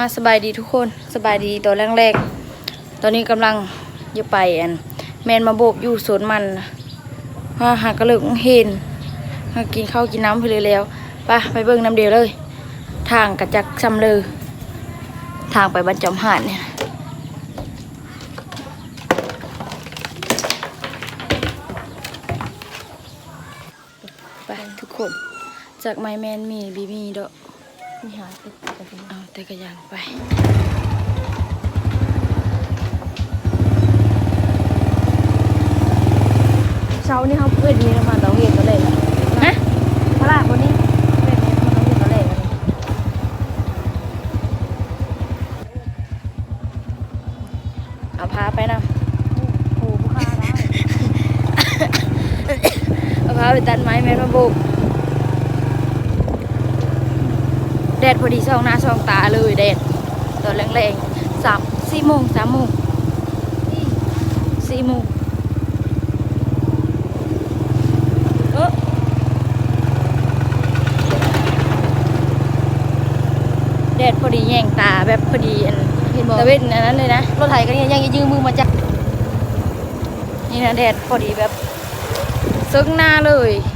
มาสบายดีทุกคนสบายดีตอนแรกๆตอนนี้กำลังจะไปอันแมนมาโบกอยู่สวนมันว่าหากระเลิกเห็นกินข้าวกินน้ำไปเลยแล้วไปไปเบิ่งน้ำเดียวเลย ทางกระจักซำเลยทางไปบรรจอมหาดเนี่ยไปทุกคน จากไมแมนมีบีมีดอก มีหาติดกันเอาแต่กระยางไปเช้านี่เขาเพื่อนมีมาเตาเห็ดตัวเล็กฮะพระราบนนี้เพื่อนมีมาเตาเห็ดตัวเล็กเอาพาไปนะโอ้ผู้ค้าได้เอาพาไปตัดไม้แมนมาบุกแดดพอดีสองหน้าสองตาเลยแดดตอนแรงๆสามสี่โมงสามโมงสี่โมงเออแดดพอดีแยงตาแบบพอดีอันเห็นบอกตะเวนอันนั้นเลยนะรถไถกันยังยังยืมมือมาจับนี่นะแดดพอดีแบบซึ้งหน้าเลยเย็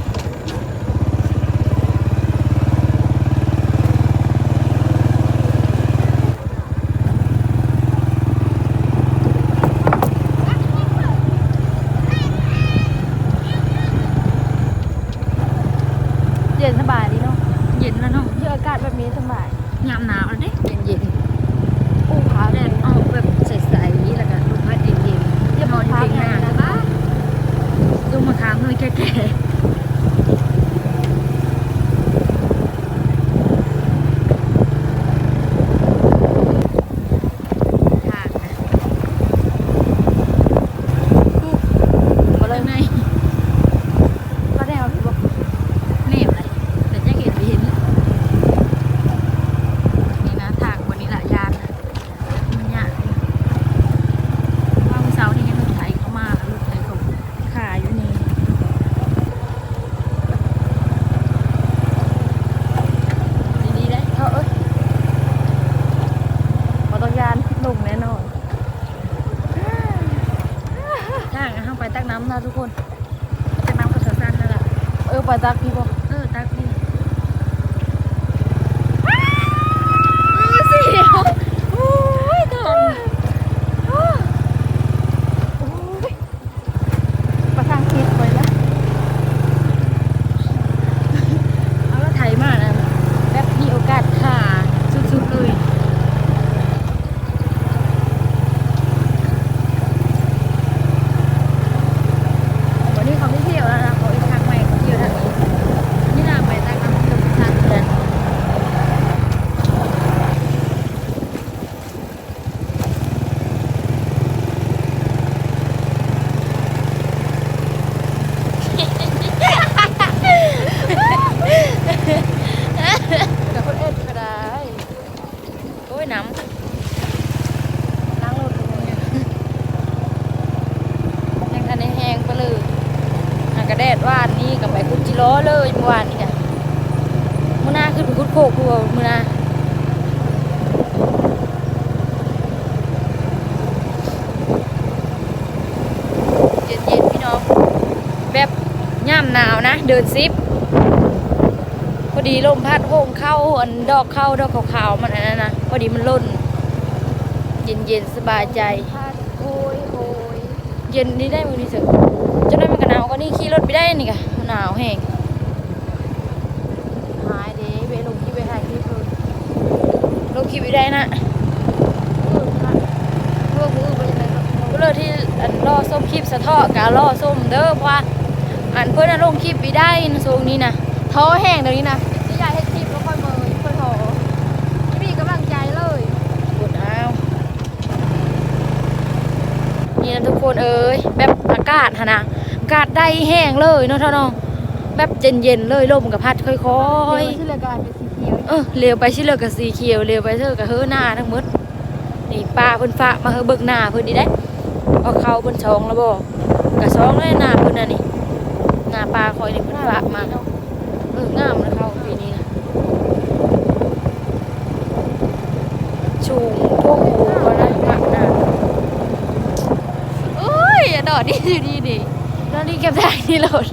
ล้อเลยเมื่อวานนี่ค่ะมื่อหน้าขึ้นไปคุดโคกพัวมื่อหน้าเย็นเย็นๆพี่น้องแบบย่ามหนาวนะ เดินซิปพอดีลมพัดโฮงเข้าอันดอกเข้าดอกขาวๆมันอันนั้นนะพอดีมันล่น เย็นเย็นๆสบายใจพาดโอ้ยโอ้ยเย็นนี่ได้มือนี่เถอะจะได้มันก็หนาวก็นี่ขี่รถไปได้นี่กะหนาวแห้ง หายเด้ไปลงที่ไปถ่ายคลิปเลย ลงขี่ไปได้นะเออค่ะเพื่อมือไปเลยครับก็เลยที่อันล่อส้มคลิปสะเทาะกะล่อส้มเด้อเพราะว่าอันเพื่อนน่ะลงคลิปไปได้นะทรงนี้นะท้อแห้งเดี๋ยวนี้นะที่ยายให้คลิปแล้วค่อยมือค่อยท้อที่มีกำลังใจเลยกดเอาวนี่นะทุกคนเอ้ยแบบอากาศหะนะอากาศได้แห้งเลยเนาะท่าน้องแบบเย็นๆเลยลมกับพัดค่อยเดี๋ยวที่รายการเป็นสีเขียวๆ ออเร็วไปชิเลิกกับสีเขียวเร็วไปเธอกับเฮอหน้าทั้งหมดนี่ป้าเพิ่นฝากมาเฮอเบิกหน้าเพิ่นดีได้เอาเขาเพิ่นชองแล้วบ่กะซองเลยหน้าเพิ่นน่ะนี่หน้าปลาคอยนี่เพิ่นฝากมาเอองามนะเขาปีนี้นะชูงพวกหูก็ได้มากนะโอ้ยอดอดดิอยู่ดีดิแล้วนี่เก็บได้นี่โหลด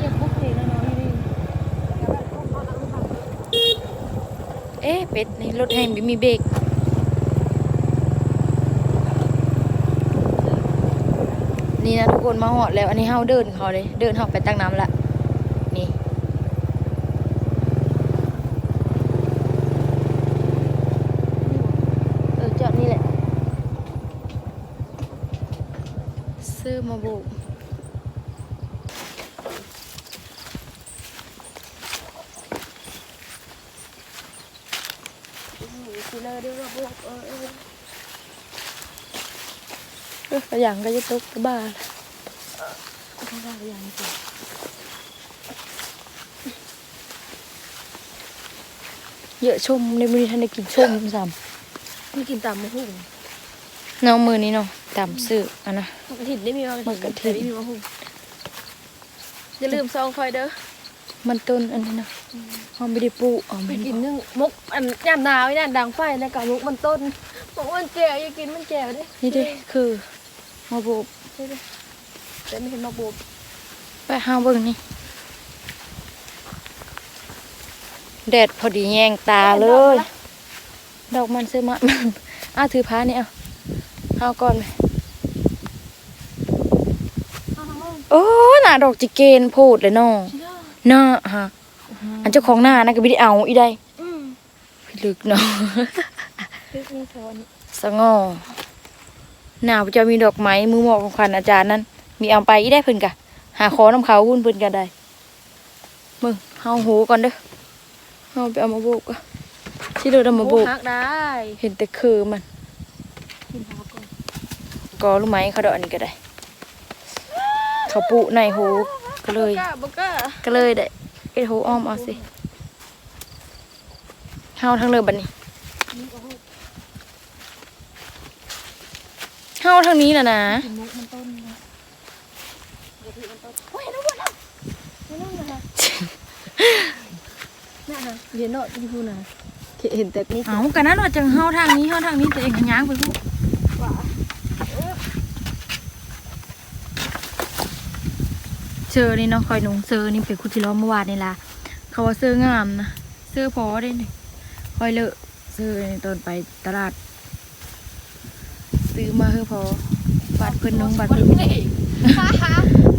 อย่าพุกเพลงนะน้องนี่ เป็ดนี่รถแฮมมีเบรกนี่นะทุกคนมาหอดแล้ว อันนี้เฮาเดินเขาเลย เดินเขาไปตั้งน้ำละนี่เออจอดนี่แหละซื้อมาบุกสิเลยด้วยระบบเออเออเออก ระหยังก็จะตกกระบ้าข้างล่างกระหยังนี่สิเยอะชมในมือนี้ท่านได้กินชมซ้ไม่กินตามมะฮุ่งำน้องมือนี้เนาะตามซื้ออันนะมะกระถิ่นได้มีมะมะกระถิ่นแต่ไม่มีมะฮุ่งอย่าลืมซองคอยเด้อมันต้นอันนี้นะเขาไม่ได้ปลูกอ๋อไปไม่กิกินนนึ่งมกอันยามหนาวนี่ดังไฟแล้วกับมกมันต้นมกมันแก่อย่ากินมันแก่ดินี่เด้คือ มาบุกใช่ดิแต่ไม่เห็นมะบูบไปห้าเบิ่งนี่แดดพอดีแยงตาเลย ดอกมันซื้อมาอ้าถือผ้านี่เอาเอาก่อนไหมโอ้หน้าดอกจิเกนโพดเลยน้องหน้าฮะอันเจ้าของหน้านะก็ไม่ได้เอาอีได้อืมพี่ลึกเนาะคือมีโซนสงอ หนาวจะมีดอกไม้มือหมอกของขวัญอาจารย์นั้นมีเอาไปอีได้เพิ่นกะหาขอน้ำเขาวุ่นเพิ่นกันได้มึงเฮาหูก่อนเด้อเฮาไปเอามาโบกอะที่เราเอามาโบกหักได้ เห็นแต่คือมันกินหักก่อนก็รู้ไหมเขาดอกอันนี้ก็ได้ เขาปุในหูก็เลยบกล้าบกล้าก็เลยได้เอ็ดหูอ้อมเอาสิเฮาทั้งเลยบัดนี้ เฮาทางนี้น่ะนะกินมกมันต้นนะเดี๋ยวพี่มันต้นโอ้ยรู้หมดแล้วไม่ต้องนะแม่นะเย็นเนาะที่พูดนะเห็นแต่นี่เอากันนั้นว่าจังเฮาทางนี้เฮาทางนี้ตัวเองก็ย้างไปพูดหว่าเจอนี่เนาะคอยหนุ่งเซอร์นี่เป็นคุจิล้อมเมื่อวานนี่ล่ะเขาว่าเซอร์งามนะเซอร์พอได้นี่คอยเลอะเซอร์ในตอนไปตลาด ซื้อมาเพื่อพอบัตรเพิ่นนุ่งบัตรเพิ่นนี่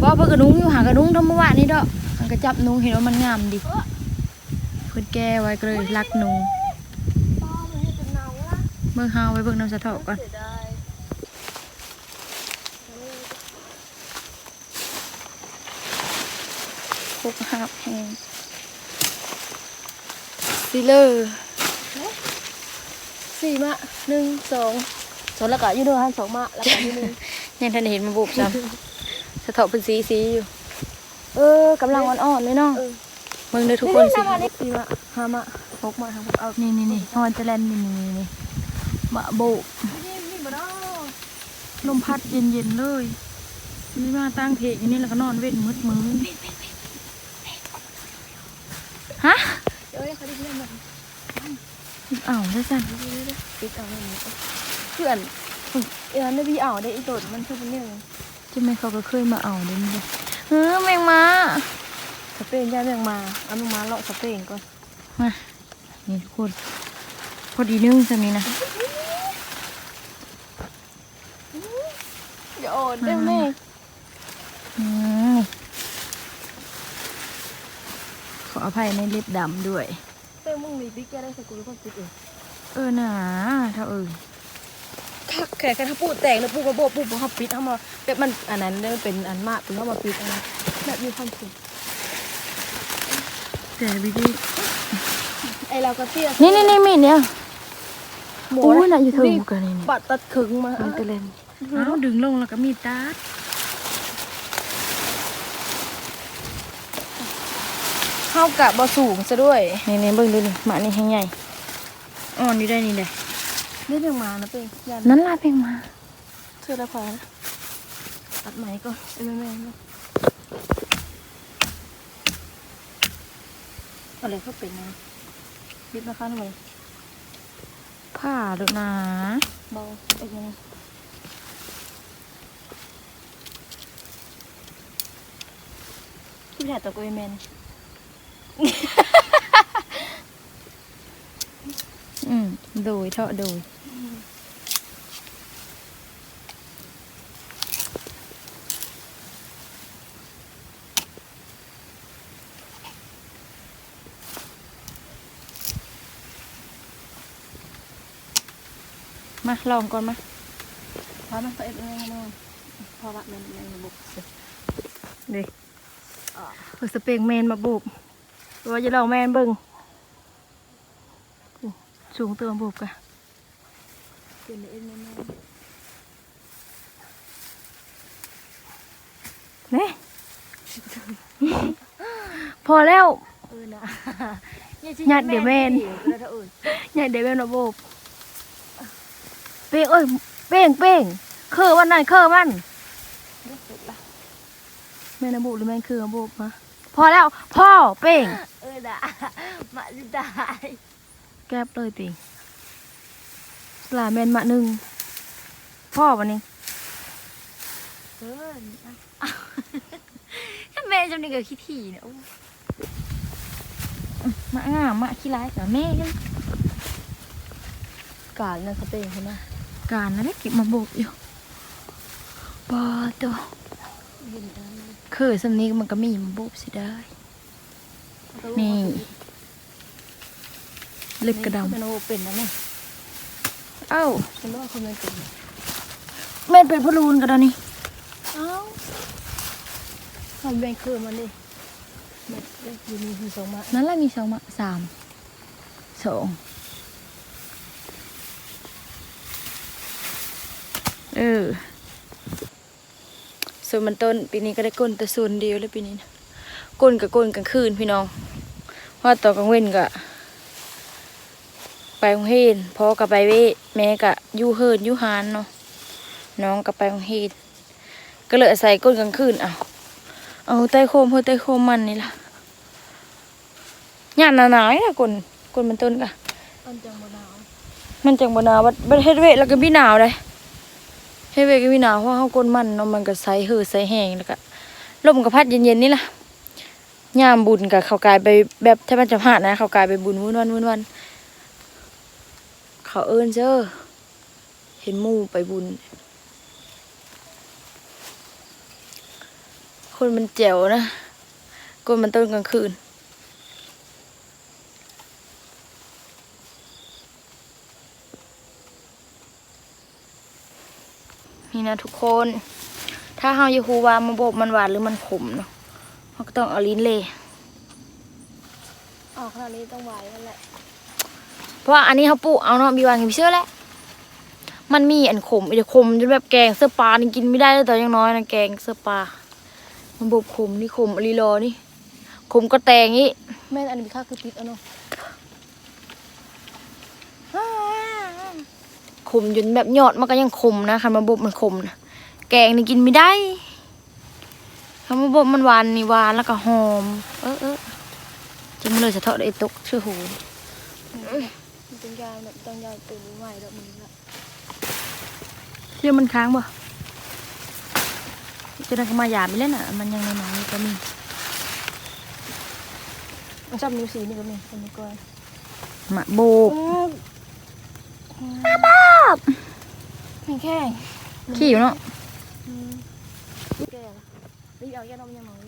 ว่าเพิ่นกระนุงอยู่หากระนุงทำเมื่อวานนี่เด้อมันก็จับนุงเห็นว่ามันงามดิเพิ่นแก้ไว้ก็เลยรักนุงป้อมันให้เป็นเนาละเบิ่งเฮาไว้เบิ่งน้ำสะเทาะก่อนเสียดายพกหาบแห้งซิเลอร์สี่มะหนึ่งสอง สองแล้วก็อยูโดฮันสองมะแล้วก็อยูหนึ่งยังทันได้เห็นมันบุบซ้ำสะเทาะเป็นสีสีอยู่ เออกำลังอ่อนๆเลยเนาะเออเบิ่งเด้อทุกคนสินี่นี่สี่มะห้ามะหกมะทั้งหมดเอานี่นี่นี่ฮอนจะแลนนี่นี่นี่นี่มะโบกนี่นี่บ่ได้ลมพัดเย็นๆเลยนี่มาตั้งเพลงอยู่นี่แล้วก็นอนเว้นมืดมือฮะเดี๋ยวเขาได้เล่นมันอ้าวได้สั่น ปิดเอาหน่อยเพื่อนเอือนได้พี่เอาได้อีตดมันคือเป็นเรื่องจะไม่เขาก็เคยมาเอาเด้นี่เลยเฮ้อแมงมาสเปนย่าเรื่องมาเอาลงมาเลาะสเปนก่อนมานี่ทุกคนพอดีนึ่งจะมีนะเดี๋ยวโอนได้แม่อืมขออภัยในเล็บดำด้วยเต้มึงมีบิ๊กแกได้สกุลคนปิดเองเออหนาเท่าเอ่ย คักแค่แค่ถ้าปูแตกแล้วปูกระโบปูปูเขาปิดเข้ามาแบบมันอันนั้นเนี่ยเป็นอันมากปูเข้ามาปิดอันนั้นแบบมีความสุขแต่วิธีไอเราก็เตี้ยนี่นี่นี่มีดเนี่ยหมูอู้น่ะอยู่เทิงกันนี่นี่บัดตัดขึงมามันก็เล่นเอาดึงลงแล้วก็มีดตัดเข้ากับบสูงซะด้วยนี่นี่เบิ่งดูนี่หมานี่แห้งใหญ่อ่อนอยู่ได้นี่เด้ นี่เรื่องมานะเป็นยันนั่นลาเพียงมาเชื่อได้พอนะตัดไหมก่อนไอ้แม่แม่แม่อะไรเขาเป็นนะบิดมาข้างหน่อยผ้าดูนะเบาไปยังไงที่ถ่ายตัวกูเมนอืมโดยเถาะโดยมาลองก่อน มาพอมันตัวเอฟเองมั้งพอว่ามันในระบบเสร็จเด็กเออสเปกแมนมาบุบว่าจะลองแมนเบิ่งอู้ สูงเติมบุบกะเป็นเอฟแม่เนี่ยพอแล้วเออนะญาติเดี๋ยวแม่นเออถ้าเอออย่าเดี๋ยวแมนมาบุบเป้งเอ้ยเป้งเป้งเคอมันนั่นเคอมันแม่นบุบหรือแม่นคือบุบมาพอแล้วพ่อเป้งเออด่ามาดิได้ แก้บเลยติสลาแมนมาหนึ่งพ่อวันนี้เออถ้าแม่จำนี่ก็ขี้ถี่เนี่ยมะง่ามมะขี้ร้ายกับแม่ยังกาดนั่นสเปนใช่ไหมการนั่นแหละเก็บมาโบกอยู่ปอตัวเห็นอันนั้นเคยสำนี้มันก็มีมาโบกสิได้นี่ เล็กกระดเป็นโอเป็นนะเนี่ยำเอ้าฉันว่าคนมันเป็นแม่นเป็นพลูนกันแล้วนี่เอ้าทำเป็นคือมันดิแบบอยู่นี่คือสองมานั่นแหละมีสองมาสามสองเออส่วนมันต้นปีนี้ก็ได้ก้นแต่ส่วนเดียวแล้วปีนี้นะก้นกับก้นกลางคืนพี่น้องเพราะว่าตอนกลางเว้นก็ ไปโรงเรียนพ่อก็ไปเวะแม่ก็อยู่เฮินอยู่ฮานเนาะน้องก็ไปโรงเรียนก็เลยอาศัยก้นกลางคืนเอาเอาใต้โคมเพื่อใต้โคมมันนี่ล่ะย่านหนาๆนี่ล่ะก้นก้นมันต้นกะอันจังมะนาวมันจังบ่หนาวบัดบัดเฮ็ดเวทแล้วก็มีหนาวเลยเฮ็ดเวทก็มีหนาวเพราะเฮาก้นมันเนาะมันก็ใสเหือใสแห้งแล้วก็ลมก็พัดเย็นๆนี่ล่ะยามบุญก็เข้ากายไปแบบถ้ามันจะพลาดนะ เข้ากายไปบุญวุ่นวันวุ่นวัน เขาเอิ้นเจ้อเห็นมู่ไปบุญ คนมันแจ๋วนะก้นมันต้นกลางคืนนี่นะทุกคน ถ้าเฮาอยากฮู้ว่ามันบบมันหวานหรือมันขมเนาะเฮาก็ต้องเอาลิ้นเลยออกขนาดนี้ต้องไหวนั่นแหละ ราะว่าอันนี้เฮาปลูกเอาเนาะมีวางอยู่เชื่อแหละมันมีอันขมอีกขมจนแบบแกงเสื้อปลานี่กินไม่ได้เลยตอนยังน้อยนะแกงเสื้อปลามันบบขมนี่ขมอลีรอนี่ขมก็แตงนี่แม่นอันนี้ค่าคือปิดเอาเนาะขมจนแบบยอดมันก็ยังขมนะคันมันบบมันขมนะแกงนี่กินไม่ได้คันมันบบมันหวานนี่หวานแล้วก็หอม เออเออจะมันเลยจะเทาะได้ตกชื่อหู มันเป็นยาวแบบต้องยาวตื่นไหวแล้วมันละเชื่อมันค้างบ่จะได้ก็มาหยาบไปแล้วน่ะ มันยังน้อยๆก็มีมันชอบนิ้วสีนี่ก็มีคนนี้ก่อนมะโบกมาบ้าไม่แข้งขี้อยู่เนาะแก่ละรีบเอายาดมยังหน่อย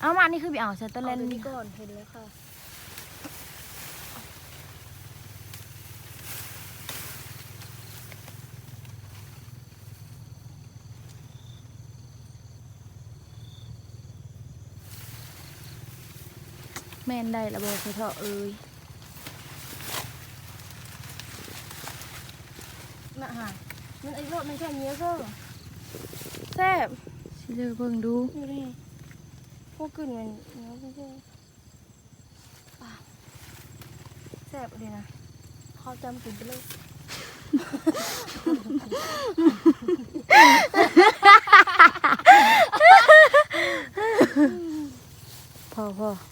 เอามานี่คือไปเอาใส่ต้นเล่เล่นนนี่ก่อนเห็นแล้วค่ะ แม่นได้ระเบิดเถอะเอ้ยน่ะฮะมันไอ้รถมันแค่นี้ก็แซ่บสิเลือกเบิ่งดูอยู่ดิพวกกลิ่นมันเนื้อไม่ใช่อะแซ่บเลยนะเขาจำกลิ่นไปเลยพอพออ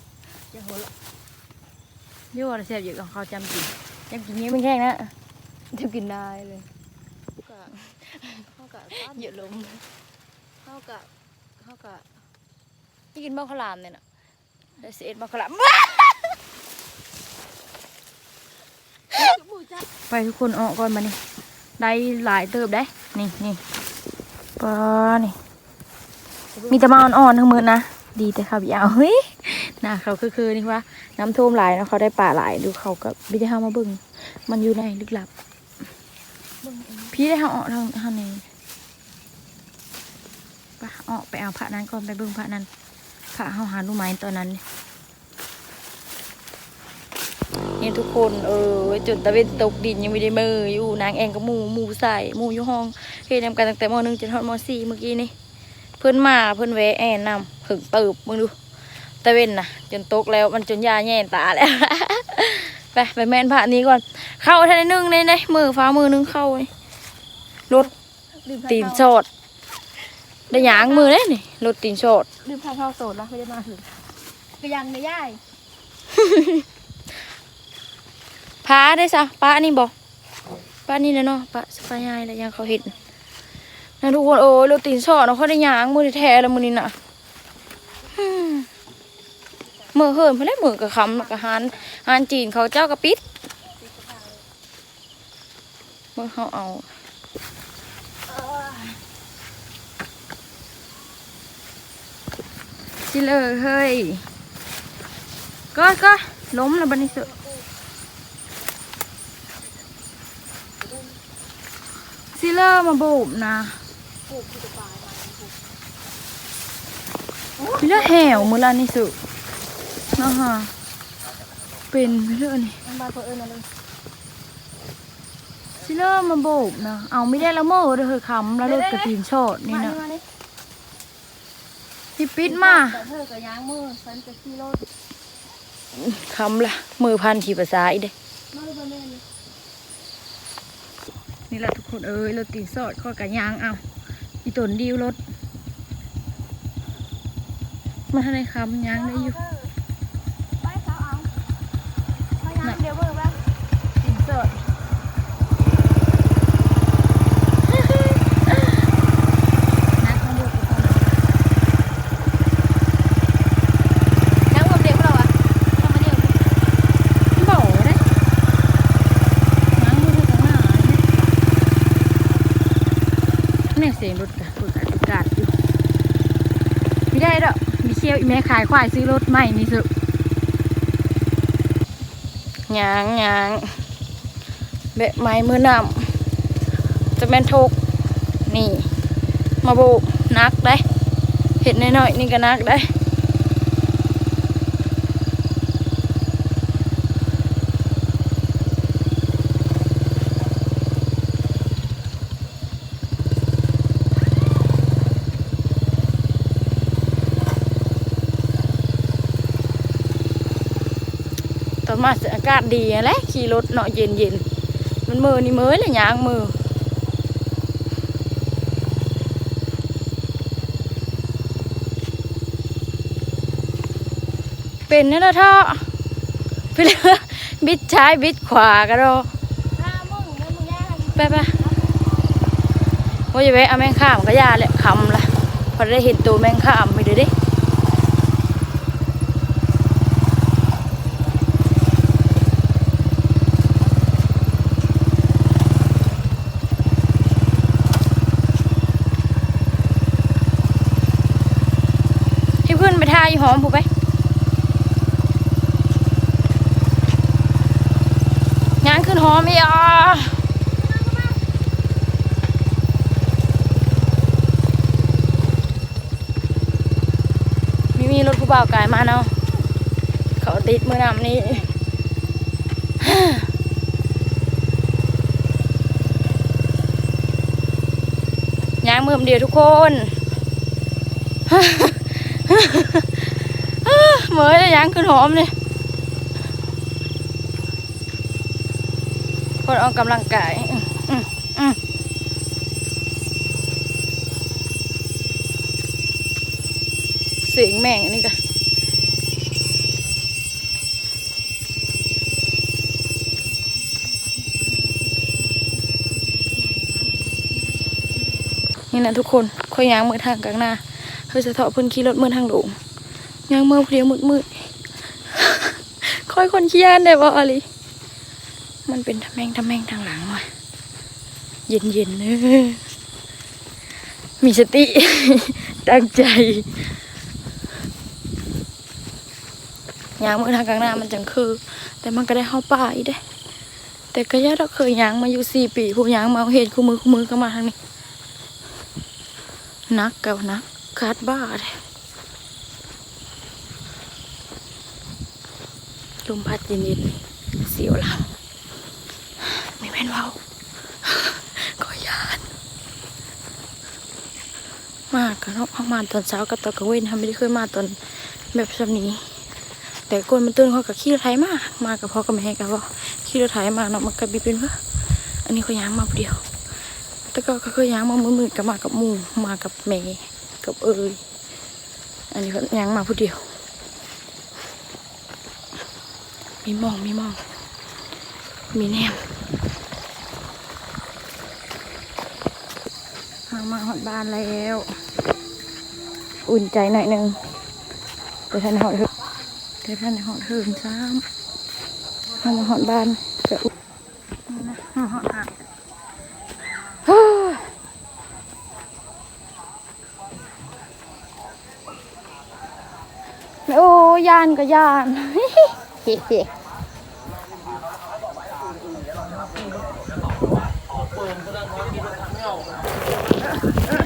ย่าหัวเราะยั่วแซ่บอยู่กับข้าวจำกินยังกินนี้ไม่แข็งนะจะกินได้เลยก็เข้ากับเยอะลมเข้ากับเข้ากับนี่กินบ้าข้าวหลามเนี่ยนะได้สิเอ็ดบ้าข้าวหลามบูจ้าไปทุกคนออกก่อนมานี่ได้หลายเติบได้ นี่นี่ปลานี่มีแต่มาอ่อนๆทั้งมือนะ ดีแต่เขายาวเฮ้ยห น้าเขาคือๆนี่ว่าน้ำท่วมหลายนะเขาได้ป่าหลายดูเขากับพี่ได้ห้ามาบึงมันอยู่ในลึกลับ พี่ได้ห้าออกทางทางนี้ไปออกไปเอาพระนั้นก่อนไปบิ่งพระนั้นพระเขาหาลูกไม้ตอนนั้นนี่ทุกคนเออจนตะเวนตกดินยังไม่ได้มืออยู่นางแองกับหมูหมูใส่หมูอยู่ห้องเฮ็ดนำกันตั้งแต่มหนึ่งจนทอดมสี่เมื่อกี้นี่เพื่อนมาเพื่อนแวะแอนนำหึงเติบมึงดู ตะเวนนะจนตกแล้วมันจนยาแย่นตาแล้ว ไปไปแม่นผ่านี้ก่อน เข้าทันได้นึงในในมือฟ้ามือนึงเข้านี่รถตีนโชดได้หยางมือเลยนี่รถตีนโชดลืมทางเข้าโสดแล้วไม่ได้มาถึงก็ยังไม่ย่ายพาได้ซะป้านี่บอกป้านี่นะเนาะป้าสปายายแล้วยังเขาเห็นนะทุกคนโอ้ยรถตีนโชดเนาะเขาได้หยางมือแท้แล้วมือนี่น่ะอื มมือเหินเพื่อนมือกับคำกับฮานฮานจีนเขาเจ้ากระปิดมือเขาเอาสิเลยเฮ้ยก็ก็ล้มแล้วบันนี้สุสิเลอร์มาโบูบนะสิเลอร์แหวมือลานี่สุ นะฮะเป็นไปเรื่อยนี่มันมาตัวเอิญมาเลยสิเลอร์มาโบูบนะเอาไม่ได้แล้วเมื่อเด้อเฮ้ยคำแล้วรถกระตีนโชดนี่นะที่ปิดมาแต่เธอกับยางมือฉันจะขี่รถคำละมือพันขี่ภาษาอีเด้มาเลยนี่แหละทุกคนเอ้ยรถตีนสอดข้อกระยางเอาอีตนดิวรถมาทางในคำยางได้อยู่ ไปสาวเอาพยายามเดี๋ยวเบิ่งบ้าง ตีนสอดนักมาดูกับเขาหน่อย ยังบ่เด็กเราอะทำมาเดี๋ยว เบาได้ยางมาดูข้างหน้า เนี่ยเสียงรถกะรถกะกาดอยู่ไม่ได้ดอกมีเชี่ยวอีแม่ขายควายซื้อรถใหม่นี่สุยางยางเบะไม้มือนำจะแม่นทุกนี่ มาบุนักได้ เห็นน้อยๆนี่ก็นักได้ มาอากาศดีแหละขี่รถเนาะเย็นเย็นมันมือนี่มือเลยยางมือเป็นนี่ละท่อไปเลยบิดซ้ายบิดขวาก็รอไปไปว่าจะไปเอาแมงข้ามก็ยาแหละคำละพอได้เห็นตัวแมงข้ามไปเดี๋ยวดิให้เพื่อนไปทาย หอมผูไปงานขึ้นหอมอีอะมีมีรถผู้บ่าวกายมาเนาะเขาติดมือนำนี้ยางมือมเดียวทุกคน เอ้ยยังขึ้นหอมเลยคนออกกำลังกายเสียงแม่งนี่กะนี่นะทุกคนข่อยยางมือทางกลางหน้าเพื่จะเถาะพื้นขี้รถมือทางหลวง ย่างมือเพลียมืดมืดๆค่อยคนขี้ยนได้บ่อะไรมันเป็นทำแมงทำแมงทางหลังว่ะเย็นเย็นเนอมีสติ ตั้งใจย่างมือทางกลางหน้ามันจังคือ แต่มันก็ได้เข้าป่าอีเด้ แต่ก็ย่าเราเคยย่างมาอยู่สี่ปีผู้ย่างมาเห็นคู่มือคู่มือก็มาทางนี้นักกับนักคาดบ้าเลย ลมพัดเย็นๆเสียวหลังไม่แม่นเว้าก็ยานมากกันเนาะเขามาตอนเช้ากับตอนกลางเว้นทำไม่ได้เคยมาตอนแบบแบบนี้ แต่กวนมันตื่นเขากับขี้รถไถมากมากับพ่อกับแม่กับว่าขี้รถไถมาเนาะมันก็บีเป็นว่าอันนี้เขาย้างมาเดียว แต่ก็ก็เคยย้างมามืดๆกับมากับมูมากับแม่กับเอยอันนี้เขาย้างมาผู้เดียว มีหมองมีหมอง มีแนมมามาหอดบ้านแล้ว อุ่นใจหน่อยหนึงแต่ท่านหอดเถอะแต่ท่านหอดเถิงซ้ำมามาหอดบ้านก็อุ่นนี่นะมาหอดหาดเฮ้ยโอ้ยานก็ยานเฮ้เฮ้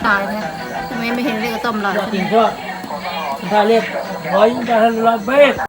ตายเนี่ยทำไมไม่เห็นเรียกต้มหลอจริงก็ถ้าเรียกร้อยจะทะเลาะเบส